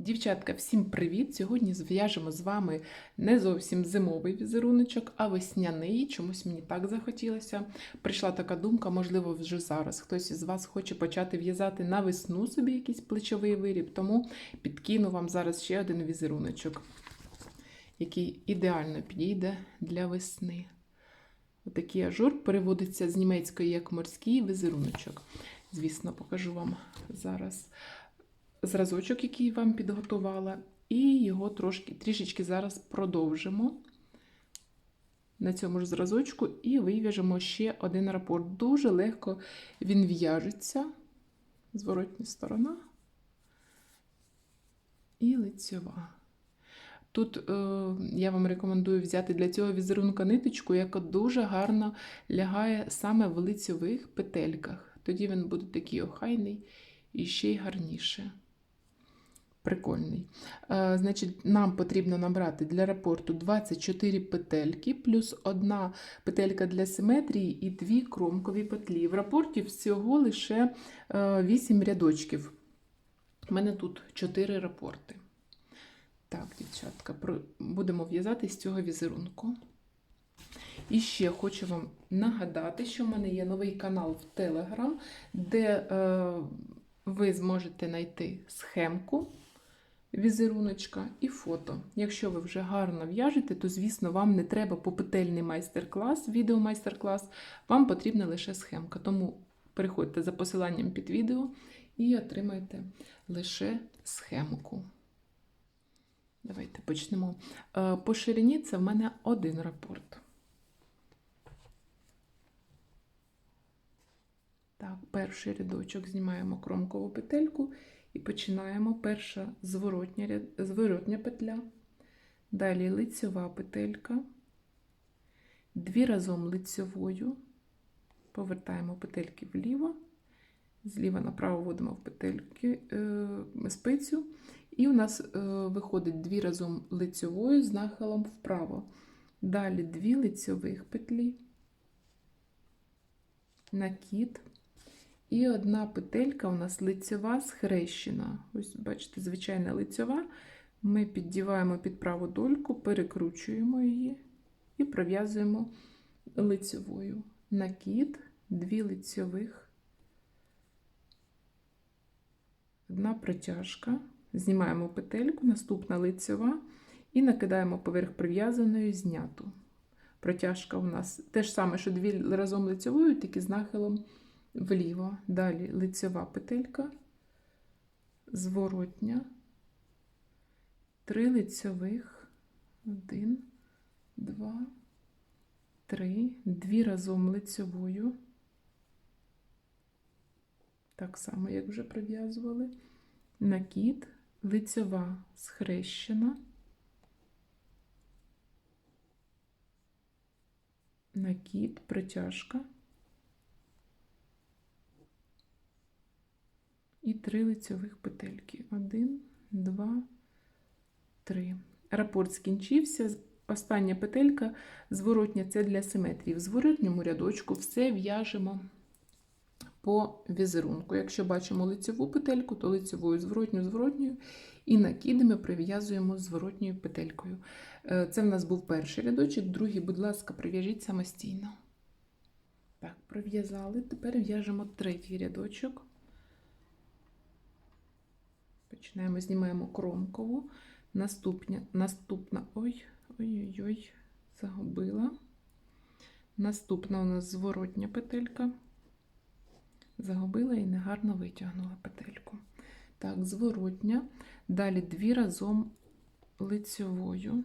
Дівчатка, всім привіт! Сьогодні зв'яжемо з вами не зовсім зимовий візеруночок, а весняний. Чомусь мені так захотілося. Прийшла така думка, можливо, вже зараз хтось із вас хоче почати в'язати на весну собі якийсь плечовий виріб, тому підкину вам зараз ще один візеруночок, який ідеально підійде для весни. Отакий ажур переводиться з німецької як морський візеруночок. Звісно, покажу вам зараз зразочок, який вам підготувала, і його трошки, трішечки зараз продовжимо на цьому ж зразочку і вив'яжемо ще один рапорт. Дуже легко він в'яжеться, зворотня сторона і лицьова. Тут е, я вам рекомендую взяти для цього візерунка ниточку, яка дуже гарно лягає саме в лицьових петельках. Тоді він буде такий охайний і ще й гарніше. Прикольний. Е, значить, нам потрібно набрати для рапорту 24 петельки, плюс одна петелька для симетрії і дві кромкові петлі. В рапорті всього лише е, 8 рядочків. У мене тут 4 рапорти. Так, дівчатка, будемо в'язати з цього візерунку. І ще хочу вам нагадати, що в мене є новий канал в Telegram, де е, ви зможете знайти схемку візеруночка і фото. Якщо ви вже гарно в'яжете, то, звісно, вам не треба попетельний майстер-клас, відео-майстер-клас, вам потрібна лише схемка. Тому переходьте за посиланням під відео і отримайте лише схемку. Давайте почнемо. Е, по ширині це в мене один рапорт. Так, перший рядочок знімаємо кромкову петельку і починаємо. Перша зворотня, зворотня петля, далі лицьова петелька, дві разом лицьовою, повертаємо петельки вліво, зліва направо вводимо в петельки е, спицю, і у нас е, виходить дві разом лицьовою з нахилом вправо. Далі дві лицьових петлі, накид. І одна петелька у нас лицьова схрещена. Ось, бачите, звичайна лицьова. Ми піддіваємо під праву дольку, перекручуємо її і пров'язуємо лицьовою. Накид, дві лицьових, одна протяжка. Знімаємо петельку, наступна лицьова і накидаємо поверх прив'язаної зняту. Протяжка у нас те ж саме, що дві разом лицьовою, тільки з нахилом вліво. Далі лицьова петелька, зворотня, три лицьових, один, два, три, дві разом лицьовою. Так само, як вже прив'язували, накид, лицьова схрещена, накид, протяжка. І три лицьових петельки. Один, два, три. Рапорт скінчився. Остання петелька зворотня це для симетрії. В зворотньому рядочку все в'яжемо по візерунку. Якщо бачимо лицьову петельку, то лицьовою зворотню зворотньою і накиди ми прив'язуємо зворотньою петелькою. Е, це в нас був перший рядочок, другий, будь ласка, прив'яжіть самостійно. Так, пров'язали. Тепер в'яжемо третій рядочок. Починаємо, знімаємо кромкову. Наступня, наступна, ой, ой-ой-ой, загубила. Наступна у нас зворотня петелька. Загубила і негарно витягнула петельку. Так, зворотня. Далі дві разом лицьовою.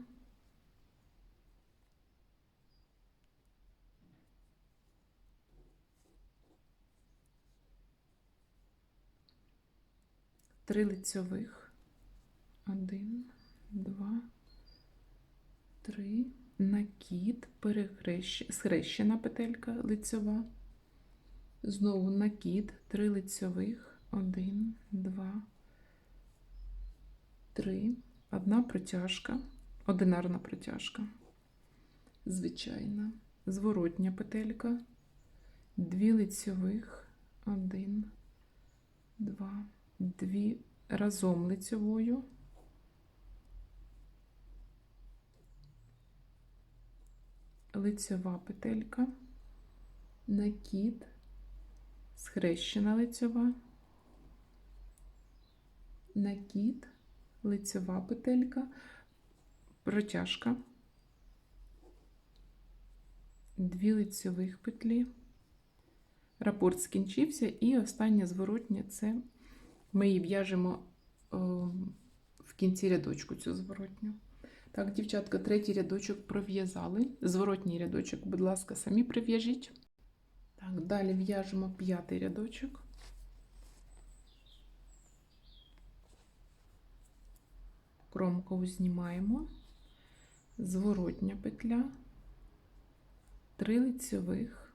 Три лицьових. Один, два, три. Накид, перехрещ... схрещена петелька лицьова. Знову накид, три лицьових. Один, два, три. Одна протяжка, одинарна протяжка. Звичайна. Зворотня петелька. Дві лицьових. Один, два дві разом лицевою, лицева петелька, накид, схрещена лицева, накид, лицева петелька, протяжка, дві лицевих петлі, рапорт скінчився, і остання зворотня це ми її в'яжемо е, в кінці рядочку цю зворотню. Так, дівчатка, третій рядочок пров'язали. Зворотній рядочок, будь ласка, самі прив'яжіть. Так, далі в'яжемо п'ятий рядочок. Кромкову знімаємо, зворотня петля, три лицьових,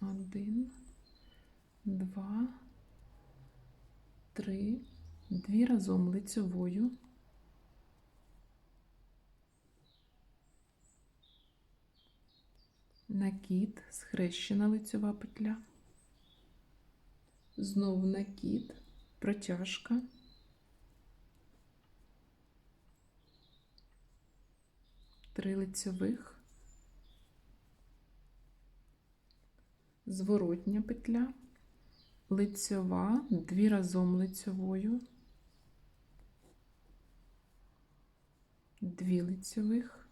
один, два, три, дві разом лицьовою. накид, схрещена лицьова петля, знову накид, протяжка, три лицьових, зворотня петля, лицьова, дві разом лицьовою, дві лицьових,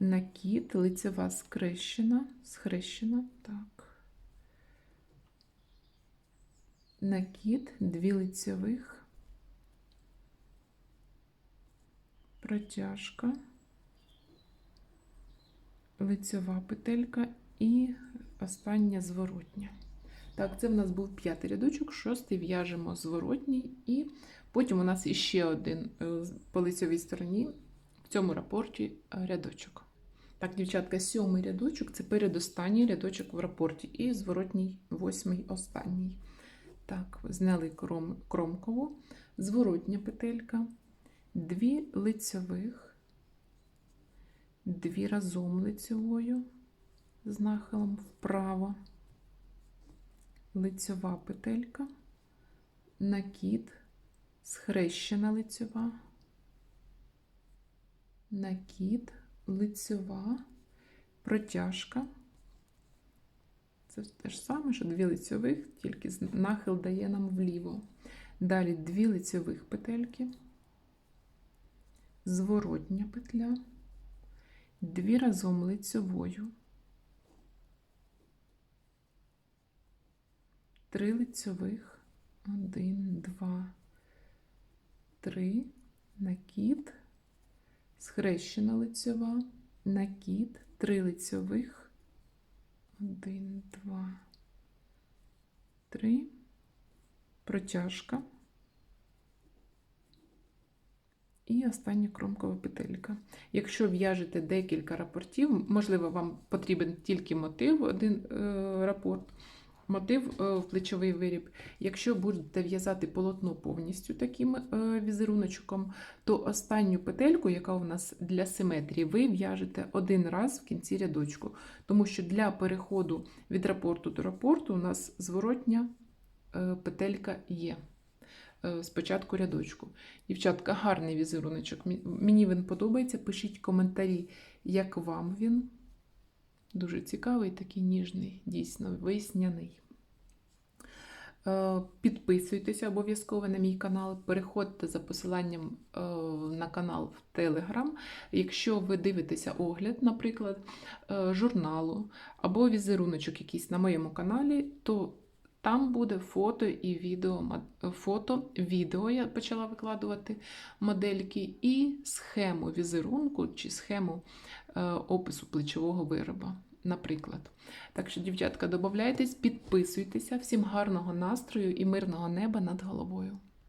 накид, лицева скрещена, схрещена, так. Накид, дві лицевих, протяжка, лицева петелька і остання зворотня. Так, це в нас був п'ятий рядочок, шостий в'яжемо зворотній, і потім у нас іще один е, по лицевій стороні в цьому рапорті е, рядочок. Так, дівчатка, сьомий рядочок це передостанній рядочок в рапорті, і зворотній восьмий останній. Так, зняли кром, кромкову, зворотня петелька, дві лицьових, дві разом лицьовою з нахилом вправо, лицьова петелька, накид, схрещена лицьова, накид лицьова, протяжка. Це те ж саме, що дві лицьових, тільки нахил дає нам вліво. Далі дві лицьових петельки, зворотня петля, дві разом лицьовою, три лицьових, один, два, три, накид схрещена лицьова, накид, три лицьових, один, два, три, протяжка. І остання кромкова петелька. Якщо в'яжете декілька рапортів, можливо, вам потрібен тільки мотив, один е, рапорт, мотив е, в плечовий виріб. Якщо будете в'язати полотно повністю таким е, візеруночком, то останню петельку, яка у нас для симетрії, ви в'яжете один раз в кінці рядочку. Тому що для переходу від рапорту до рапорту у нас зворотня е, петелька є. Спочатку рядочку. Дівчатка, гарний візеруночок. Мені він подобається. Пишіть коментарі, як вам він. Дуже цікавий, такий ніжний, дійсно весняний. Е, підписуйтеся обов'язково на мій канал, переходьте за посиланням е, на канал в Телеграм. Якщо ви дивитеся огляд, наприклад, е, журналу або візеруночок якийсь на моєму каналі, то там буде фото і відео, фото, відео я почала викладувати модельки, і схему візерунку чи схему опису плечового вироба наприклад. Так що, дівчатка, додайтесь, підписуйтеся, всім гарного настрою і мирного неба над головою.